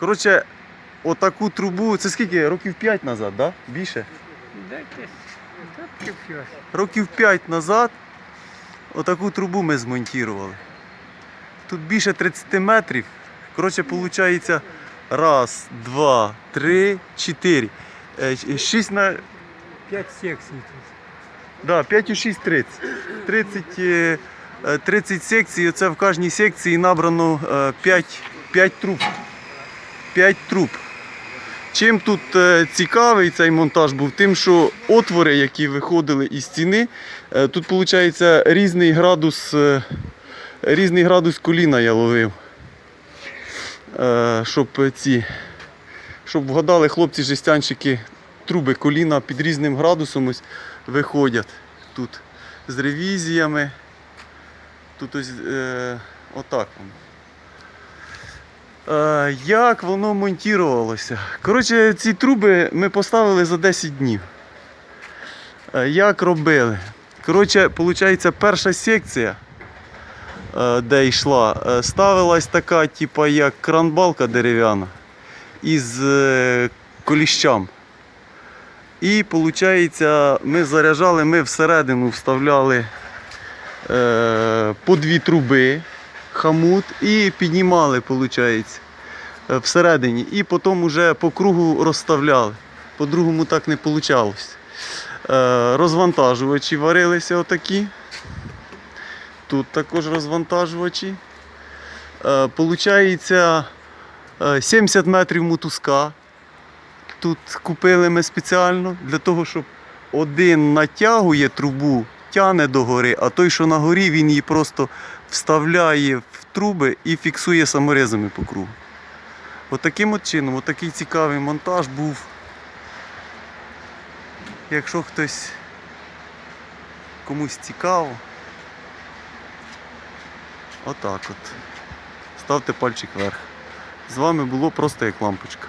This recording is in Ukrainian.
Коротше, отаку трубу, це скільки? Років 5 назад, да? Більше? Років 5 назад отаку трубу ми змонтували. Тут більше 30 метрів. Коротше, виходить, раз, два, три, чотири. Е, щ- Шість на. П'ять секцій тут. Да, 5 у 6 30. 30, е, е, 30 секцій, оце в кожній секції набрано е, 5, 5 труб. 5 труб. Чим тут е, цікавий цей монтаж був? Тим, що отвори, які виходили із стіни, е, тут виходить різний градус, е, різний градус коліна я ловив. Щоб ці, щоб вгадали хлопці жестянщики труби коліна під різним градусом ось виходять тут з ревізіями. Тут ось е, отак як воно монтувалося? Коротше, ці труби ми поставили за 10 днів. Е, як робили? Коротше, виходить, перша секція, е, де йшла, е, ставилась така, типа, як кранбалка дерев'яна із е, коліщам. І виходить, ми заряджали, ми всередину вставляли е, по дві труби, хамут і піднімали, виходить, е, всередині. І потім вже по кругу розставляли. По-другому так не вийшло. Е, розвантажувачі варилися отакі. Тут також розвантажувачі. Е, Получається е, 70 метрів мотузка. Тут купили ми спеціально для того, щоб один натягує трубу, тяне догори, а той, що на горі, він її просто вставляє в труби і фіксує саморезами по кругу. Отаким от чином, отакий цікавий монтаж був. Якщо хтось комусь цікаво, отак от. Ставте пальчик вверх. З вами було просто як лампочка.